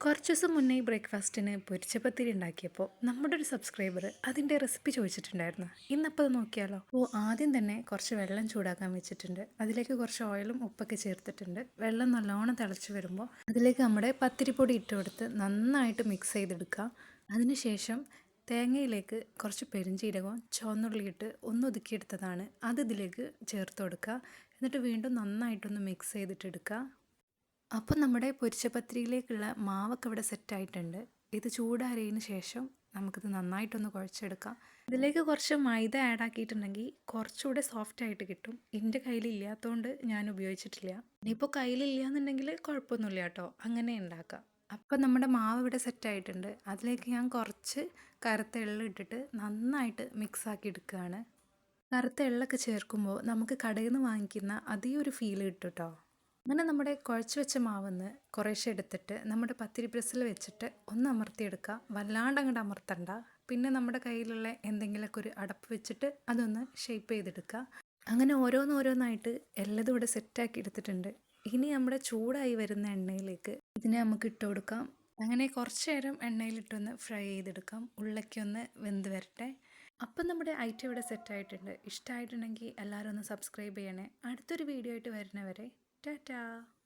കുറച്ച് ദിവസം മുന്നേ ഈ ബ്രേക്ക്ഫാസ്റ്റിന് പൊരിച്ചപ്പത്തിരി ഉണ്ടാക്കിയപ്പോൾ നമ്മുടെ ഒരു സബ്സ്ക്രൈബർ അതിന്റെ റെസിപ്പി ചോദിച്ചിട്ടുണ്ടായിരുന്നു. ഇന്നപ്പോൾ അത് നോക്കിയാലോ? ഓ ആദ്യം തന്നെ കുറച്ച് വെള്ളം ചൂടാക്കാൻ വെച്ചിട്ടുണ്ട്. അതിലേക്ക് കുറച്ച് ഓയിലും ഉപ്പൊക്കെ ചേർത്തിട്ടുണ്ട്. വെള്ളം നല്ലോണം തിളച്ച് വരുമ്പോൾ അതിലേക്ക് നമ്മുടെ പത്തിരിപ്പൊടി ഇട്ട് കൊടുത്ത് നന്നായിട്ട് മിക്സ് ചെയ്തെടുക്കുക. അതിനുശേഷം തേങ്ങയിലേക്ക് കുറച്ച് പെരിഞ്ചീരകവും ചുവന്നുള്ളിയിട്ട് ഒന്ന് ഒതുക്കിയെടുത്തതാണ്. അത് ഇതിലേക്ക് ചേർത്ത് കൊടുക്കുക. എന്നിട്ട് വീണ്ടും നന്നായിട്ടൊന്ന് മിക്സ് ചെയ്തിട്ടെടുക്കുക അപ്പോൾ നമ്മുടെ പൊരിച്ച പൊരിച്ചപത്രിയിലേക്കുള്ള മാവൊക്കെ ഇവിടെ സെറ്റായിട്ടുണ്ട് ഇത് ചൂടാറിയതിന് ശേഷം നമുക്കിത് നന്നായിട്ടൊന്ന് കുഴച്ചെടുക്കാം. ഇതിലേക്ക് കുറച്ച് മൈദ ആഡ് ആക്കിയിട്ടുണ്ടെങ്കിൽ കുറച്ചുകൂടെ സോഫ്റ്റ് ആയിട്ട് കിട്ടും. എന്റെ കയ്യിലില്ലാത്തതുകൊണ്ട് ഞാൻ ഉപയോഗിച്ചിട്ടില്ല. ഇനിയിപ്പോൾ കയ്യിലില്ല എന്നുണ്ടെങ്കിൽ കുഴപ്പമൊന്നുമില്ല കേട്ടോ. അങ്ങനെ ഉണ്ടാക്കാം. അപ്പം നമ്മുടെ മാവ് ഇവിടെ സെറ്റായിട്ടുണ്ട് അതിലേക്ക് ഞാൻ കുറച്ച് കറുത്ത എള്ള ഇട്ടിട്ട് നന്നായിട്ട് മിക്സ് ആക്കി എടുക്കുകയാണ്. കറുത്ത എള്ളൊക്കെ ചേർക്കുമ്പോൾ നമുക്ക് കടയിൽ നിന്ന് വാങ്ങിക്കുന്ന അതേ ഒരു ഫീൽ കിട്ടും കേട്ടോ. അങ്ങനെ നമ്മുടെ കുഴച്ച് വെച്ച മാവെന്ന് കുറേശ്ശെ എടുത്തിട്ട് നമ്മുടെ പത്തിരി പ്രസ്സിൽ വെച്ചിട്ട് ഒന്ന് അമർത്തിയെടുക്കുക. വല്ലാണ്ട് അങ്ങോട്ട് അമർത്തണ്ട. പിന്നെ നമ്മുടെ കയ്യിലുള്ള എന്തെങ്കിലുമൊക്കെ ഒരു അടപ്പ് വെച്ചിട്ട് അതൊന്ന് ഷേപ്പ് ചെയ്തെടുക്കുക. അങ്ങനെ ഓരോന്നോരോന്നായിട്ട് എല്ലതും ഇവിടെ സെറ്റാക്കി എടുത്തിട്ടുണ്ട്. ഇനി നമ്മുടെ ചൂടായി വരുന്ന എണ്ണയിലേക്ക് ഇതിനെ നമുക്ക് ഇട്ട് കൊടുക്കാം. അങ്ങനെ കുറച്ച് നേരം എണ്ണയിലിട്ടൊന്ന് ഫ്രൈ ചെയ്തെടുക്കാം. ഉള്ളക്കൊന്ന് വെന്ത് വരട്ടെ. അപ്പം നമ്മുടെ ഐറ്റം ഇവിടെ സെറ്റായിട്ടുണ്ട് ഇഷ്ടമായിട്ടുണ്ടെങ്കിൽ എല്ലാവരും ഒന്ന് സബ്സ്ക്രൈബ് ചെയ്യണേ. അടുത്തൊരു വീഡിയോ ആയിട്ട് വരുന്നവരെ Ta-ta!